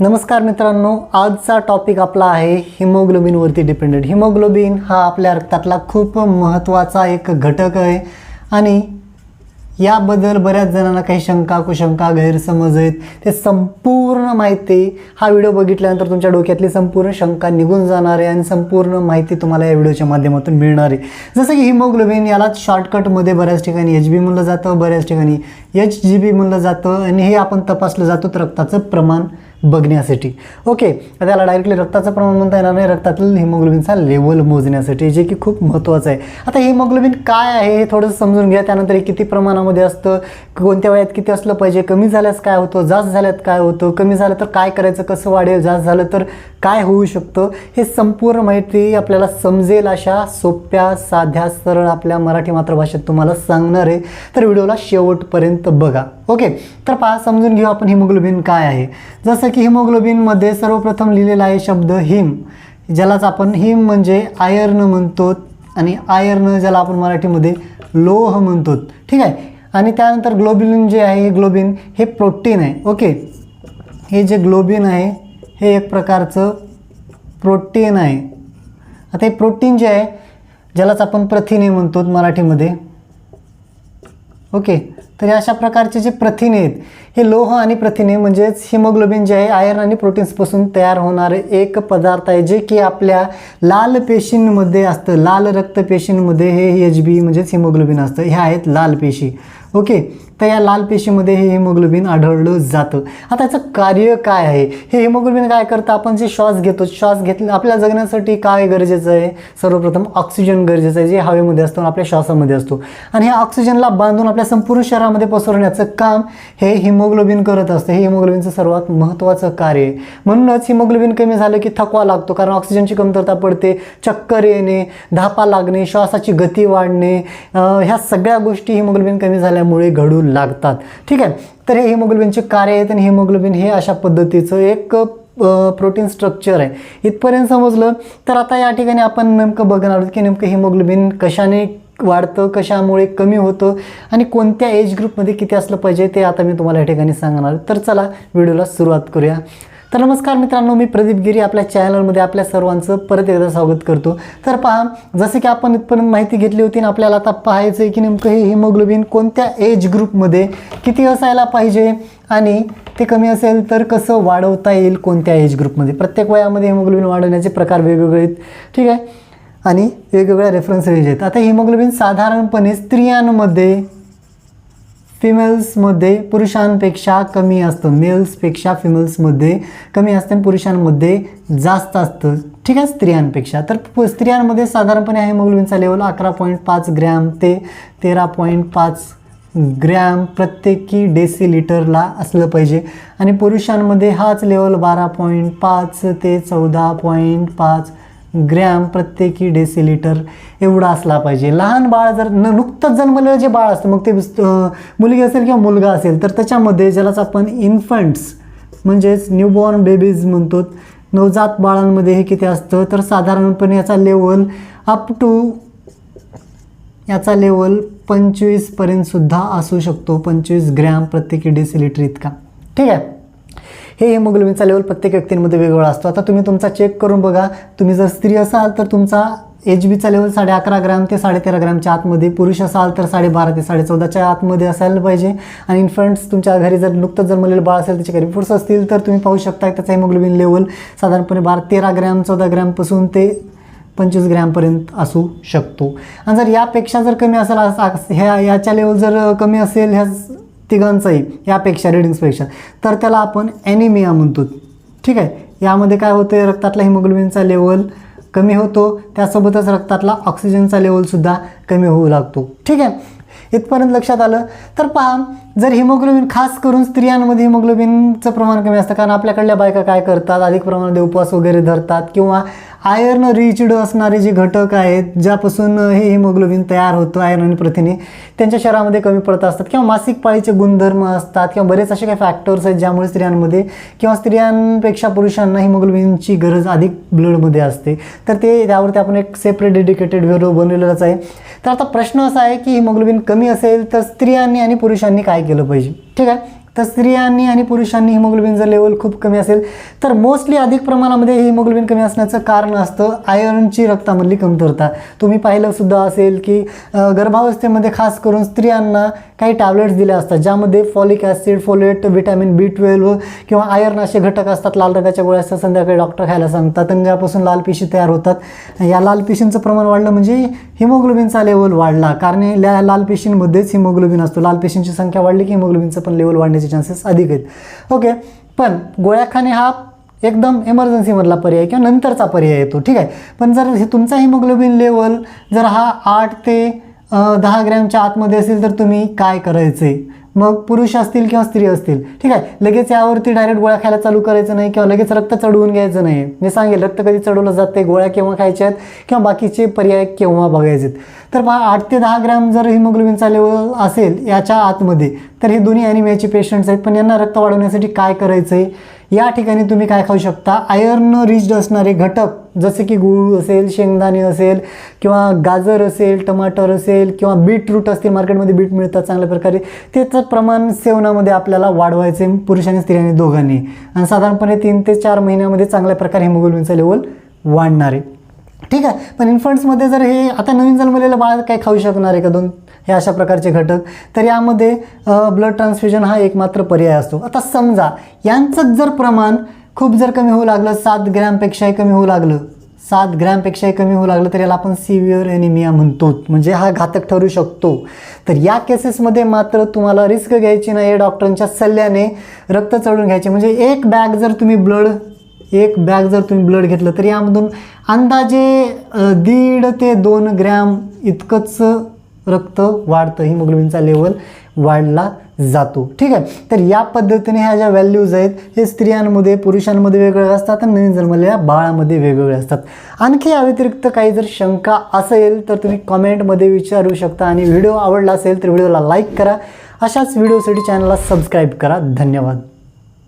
नमस्कार मित्रांनो आजचा टॉपिक आपला आहे हिमोग्लोबिनवरती डिपेंडेंट हिमोग्लोबिन हा आपल्या रक्तातला खूप महत्त्वाचा एक घटक आहे आणि याबद्दल बऱ्याच जणांना काही शंका कुशंका गैरसमज आहेत. ते संपूर्ण माहिती हा व्हिडिओ बघितल्यानंतर तुमच्या डोक्यातली संपूर्ण शंका निघून जाणार आहे आणि संपूर्ण माहिती तुम्हाला या व्हिडिओच्या माध्यमातून मिळणार आहे. जसं की हिमोग्लोबिन याला शॉर्टकटमध्ये बऱ्याच ठिकाणी एच बी म्हणलं जातं बऱ्याच ठिकाणी एच जी बी म्हणलं जातं आणि हे आपण तपासलं जातो तर रक्ताचं प्रमाण बघण्यासाठी. ओके त्याला डायरेक्टली रक्ताचं प्रमाण म्हणता येणार नाही. रक्तातील हिमोग्लोबिनचा लेवल मोजण्यासाठी जे की खूप महत्त्वाचं आहे. आता हिमोग्लोबिन काय आहे हे थोडंसं समजून घ्या. त्यानंतर हे किती प्रमाणामध्ये असतं? कोणत्या वयात किती असलं पाहिजे? कमी झाल्यास काय होतं? जास्त झाल्यात काय होतं? कमी झालं तर काय करायचं? कसं वाढेल? जास्त झालं तर काय होऊ शकतं हे संपूर्ण माहिती आपल्याला समजेल अशा सोप्या साध्या सरळ आपल्या मराठी मातृभाषेत तुम्हाला सांगणार आहे. तर व्हिडिओला शेवटपर्यंत बघा. ओके? तर पहा समजून घेऊ आपण हिमोग्लोबिन काय आहे. जसं की हिमोग्लोबिनमध्ये सर्वप्रथम लिहिलेला आहे शब्द हिम ज्यालाच आपण हिम म्हणजे आयर्न म्हणतो आणि आयर्न ज्याला आपण मराठीमध्ये लोह म्हणतो. ठीक आहे? आणि त्यानंतर ग्लोबिन जे आहे ग्लोबिन हे प्रोटीन आहे. ओके? हे जे ग्लोबिन आहे हे एक प्रकारचं प्रोटीन आहे. आता हे प्रोटीन जे आहे ज्यालाच आपण प्रथिने म्हणतो मराठीमध्ये. ओके तर अशा प्रकारचे जे प्रथिने आहेत हे लोह आणि प्रथिने म्हणजेच हिमोग्लोबिन जे आहे आयर्न आणि प्रोटीन्सपासून तयार होणारे एक पदार्थ आहे जे की आपल्या लाल पेशींमध्ये असतं. लाल रक्तपेशींमध्ये हे एच बी म्हणजेच हिमोग्लोबिन असतं. हे आहेत लाल पेशी. ओके तर या लाल पेशीमध्ये हे हिमोग्लोबिन आढळलं जातं. आता याचं कार्य काय आहे? हे हिमोग्लोबिन काय करतं? आपण जे श्वास घेतो श्वास घेतला आपल्या जगण्यासाठी काय गरजेचं आहे? सर्वप्रथम ऑक्सिजन गरजेचं आहे जे हवेमध्ये असतो आणि आपल्या श्वासामध्ये असतो. आणि ह्या ऑक्सिजनला बांधून आपल्या संपूर्ण शरीरामध्ये पसरवण्याचं काम हे हिमोग्लोबिन करत असतं. हे हिमोग्लोबिनचं सर्वात महत्त्वाचं कार्य आहे. म्हणूनच हिमोग्लोबिन कमी झालं की थकवा लागतो कारण ऑक्सिजनची कमतरता पडते. चक्कर येणे धापा लागणे श्वासाची गती वाढणे ह्या सगळ्या गोष्टी हिमोग्लोबिन कमी झाल्यामुळे घडू लागतात. ठीक आहे? तर हे हिमोग्लोबिनचे कार्य आहेत आणि हिमोग्लोबिन हे अशा पद्धतीचं एक प्रोटीन स्ट्रक्चर आहे. इथपर्यंत समजलं? तर आता या ठिकाणी आपण नेमकं बघणार आहोत की नेमकं हिमोग्लोबिन कशाने वाढतं कशामुळे कमी होतं आणि कोणत्या एज ग्रुपमध्ये किती असलं पाहिजे ते आता मी तुम्हाला या ठिकाणी सांगणार तर चला व्हिडिओला सुरुवात करूया. तर नमस्कार मित्रांनो मी प्रदीप गिरी आपल्या चॅनलमध्ये आपल्या सर्वांचं परत एकदा स्वागत करतो. तर पहा जसं की आपण इथपर्यंत माहिती घेतली होती आणि आपल्याला आता पाहायचं आहे की नेमकं हे हिमोग्लोबिन कोणत्या एज ग्रुपमध्ये किती असायला पाहिजे आणि ते कमी असेल तर कसं वाढवता येईल कोणत्या एज ग्रुपमध्ये प्रत्येक वयामध्ये हिमोग्लोबिन वाढवण्याचे प्रकार वेगवेगळे आहेत ठीक आहे? आणि वेगवेगळ्या रेफरन्स रेंज आहेत. आता हिमोग्लोबिन साधारणपणे स्त्रियांमध्ये फिमेल्समध्ये पुरुषांपेक्षा कमी असतं. मेल्सपेक्षा फिमेल्समध्ये कमी असतं आणि पुरुषांमध्ये जास्त असतं. ठीक आहे? स्त्रियांपेक्षा. तर स्त्रियांमध्ये साधारणपणे हिमोग्लोबिनचा लेवल अकरा पॉईंट पाच ग्रॅम ते तेरा पॉईंट पाच ग्रॅम प्रत्येकी डेसिलिटरला असलं पाहिजे. आणि पुरुषांमध्ये हाच लेवल बारा पॉईंट पाच ते चौदा पॉईंट पाच ग्रॅम प्रत्येकी डेसिलिटर एवढा असला पाहिजे. लहान बाळ जर न नुकतंच जन्मलेलं जे बाळ असतं मग ते मुलगी असेल किंवा मुलगा असेल तर त्याच्यामध्ये ज्यालाच आपण इन्फंट्स म्हणजेच न्यूबॉर्न बेबीज म्हणतो नवजात बाळांमध्ये हे किती असतं तर साधारणपणे याचा लेवल अप टू याचा लेवल पंचवीसपर्यंतसुद्धा असू शकतो पंचवीस ग्रॅम प्रत्येकी डेसिलिटर इतका. ठीक आहे? हे हेमोग्लोबिनचा लेवल प्रत्येक व्यक्तींमध्ये वेगवेगळा असतो. आता तुम्ही तुमचा चेक करून बघा. तुम्ही जर स्त्री असाल तर तुमचा एच बीचा लेवल साडे अकरा ग्रॅम ते साडेतेरा ग्रॅमच्या आतमध्ये. पुरुष असाल तर साडेबारा ते साडे चौदाच्या आतमध्ये असायला पाहिजे. आणि इन्फंट्स तुमच्या घरी जर नुकतंच जन्मलेलं बाळ असेल त्याचे घरी रिपोर्ट्स असतील तर तुम्ही पाहू शकता त्याचा हिमोग्लोबिन लेवल साधारणपणे बारा तेरा ग्रॅम चौदा ग्रॅमपासून ते पंचवीस ग्रॅमपर्यंत असू शकतो. आणि जर यापेक्षा जर कमी असेल ह्या याच्या लेवल जर कमी असेल ह्या तिघांचाही यापेक्षा रिडिंग्सपेक्षा तर त्याला आपण ॲनिमिया म्हणतो. ठीक आहे? यामध्ये काय होतं रक्तातला हिमोग्लोबिनचा लेवल कमी होतो. त्यासोबतच रक्तातला ऑक्सिजनचा लेवलसुद्धा कमी होऊ लागतो. ठीक आहे? इथपर्यंत लक्षात आलं. तर पहा जर हिमोग्लोबिन खास करून स्त्रियांमध्ये हिमोग्लोबिनचं प्रमाण कमी असतं कारण आपल्याकडल्या बायका काय करतात? अधिक प्रमाणात उपवास वगैरे धरतात किंवा आयर्न रिचड असणारे जे घटक आहेत ज्यापासून हे हिमोग्लोबिन तयार होतं आयर्न आणि प्रथिने त्यांच्या शरीरामध्ये कमी पडत असतात किंवा मासिक पाळीचे गुणधर्म असतात किंवा बरेच असे काही फॅक्टर्स आहेत ज्यामुळे स्त्रियांमध्ये किंवा स्त्रियांपेक्षा पुरुषांना हिमोग्लोबिनची गरज अधिक ब्लडमध्ये असते. तर ते त्यावरती आपण एक सेपरेट डेडिकेटेड व्हिडिओ बनवलेलाच आहे. तर आता प्रश्न असा आहे की हिमोग्लोबिन कमी असेल तर स्त्रियांनी आणि पुरुषांनी काय केलं पाहिजे? ठीक आहे? तर स्त्रियांनी आणि पुरुषांनी हिमोग्लोबिनचं लेवल खूप कमी असेल. तर मोस्टली अधिक प्रमाणामध्ये हिमोग्लोबिन कमी असण्याचं कारण असतं आयर्नची रक्तामधली कमतरता. तुम्ही पाहिलं सुद्धा असेल की गर्भावस्थेमध्ये खास करून स्त्रियांना काही टॅबलेट्स दिल्या असतात ज्यामध्ये folic acid folate vitamin B twelve किंवा आयर्न असे घटक असतात लाल रंगाच्या गोळ्या असतात संध्याकाळी डॉक्टर खायला सांगतात आणि ज्यापासून लाल पेशी तयार होतात. या लाल पेशींचं प्रमाण वाढलं म्हणजे हिमोग्लोबिनचा लेवल वाढला. कारण या लाल पेशींमध्येच हिमोग्लोबिन असतो. लाल पेशींची संख्या वाढली की हिमोग्लोबिनचं पण लेवल वाढण्याची चान्सेस अधिक आहेत. ओके पण गोळ्या खाणे हा एकदम इमर्जन्सीमधला पर्याय किंवा नंतरचा पर्याय येतो ठीक आहे? पण जर हे तुमचा हिमोग्लोबिन लेवल जर हा आठ ते दहा ग्रॅमच्या आतमध्ये असेल तर तुम्ही काय करायचे? मग पुरुष असतील किंवा स्त्री असतील ठीक आहे लगेच यावरती डायरेक्ट गोळ्या खायला चालू करायचं नाही किंवा लगेच रक्त चढवून घ्यायचं नाही. मी सांगेल रक्त कधी चढवलं जाते गोळ्या केव्हा खायच्या आहेत किंवा बाकीचे पर्याय केव्हा बघायचे तर पहा आठ ते दहा ग्रॅम जर हिमोग्लोबिनचा लेवल असेल याच्या आतमध्ये तर हे दोन्ही ॲनिमियाचे पेशंट्स आहेत पण यांना रक्त वाढवण्यासाठी काय करायचं आहे या ठिकाणी तुम्ही काय खाऊ शकता? आयर्न रिच्ड असणारे घटक जसे की गूळ असेल शेंगदाणे असेल किंवा गाजर असेल टमाटर असेल किंवा बीटरूट असतील मार्केटमध्ये बीट मिळतात चांगल्या प्रकारे त्याचं प्रमाण सेवनामध्ये आपल्याला वाढवायचे पुरुष आणि स्त्रियांनी दोघांनी. आणि साधारणपणे तीन ते चार महिन्यामध्ये चांगल्या प्रकारे हिमोग्लोबिनचं लेवल वाढणार. आहे ठीक आहे. पण इन्फंट्समध्ये जर हे आता नवीन जन्मलेलं बाळ काय खाऊ शकणार आहे का दोन? हे अशा प्रकारचे घटक. तर यामध्ये ब्लड ट्रान्सफ्युजन हा एकमात्र पर्याय असतो. आता समजा यांचं जर प्रमाण खूप जर कमी होऊ लागलं सात ग्रॅमपेक्षाही कमी होऊ लागलं सात ग्रॅमपेक्षाही कमी होऊ लागलं तर याला आपण सिव्हिअर एनिमिया म्हणतो. म्हणजे हा घातक ठरू शकतो. तर या केसेसमध्ये मात्र तुम्हाला रिस्क घ्यायची नाही डॉक्टरांच्या सल्ल्याने रक्त चढून घ्यायचे. म्हणजे एक बॅग जर तुम्ही ब्लड एक बॅग जर तुम्ही ब्लड घेतलं तर यामधून अंदाजे दीड ते दोन ग्रॅम इतकंच रक्त वाढतं हिमोग्लोबिनचा लेवल वाढला जातो. ठीक आहे? तर या पद्धतीने ह्या ज्या व्हॅल्यूज आहेत हे स्त्रियांमध्ये पुरुषांमध्ये वेगवेगळ्या असतात आणि नवीन जन्मलेल्या बाळामध्ये वेगवेगळे असतात. आणखी या व्यतिरिक्त काही जर शंका असेल तर तुम्ही कमेंटमध्ये विचारू शकता आणि व्हिडिओ आवडला असेल तर व्हिडिओला लाईक करा. अशाच व्हिडिओसाठी चॅनलला सबस्क्राईब करा. धन्यवाद.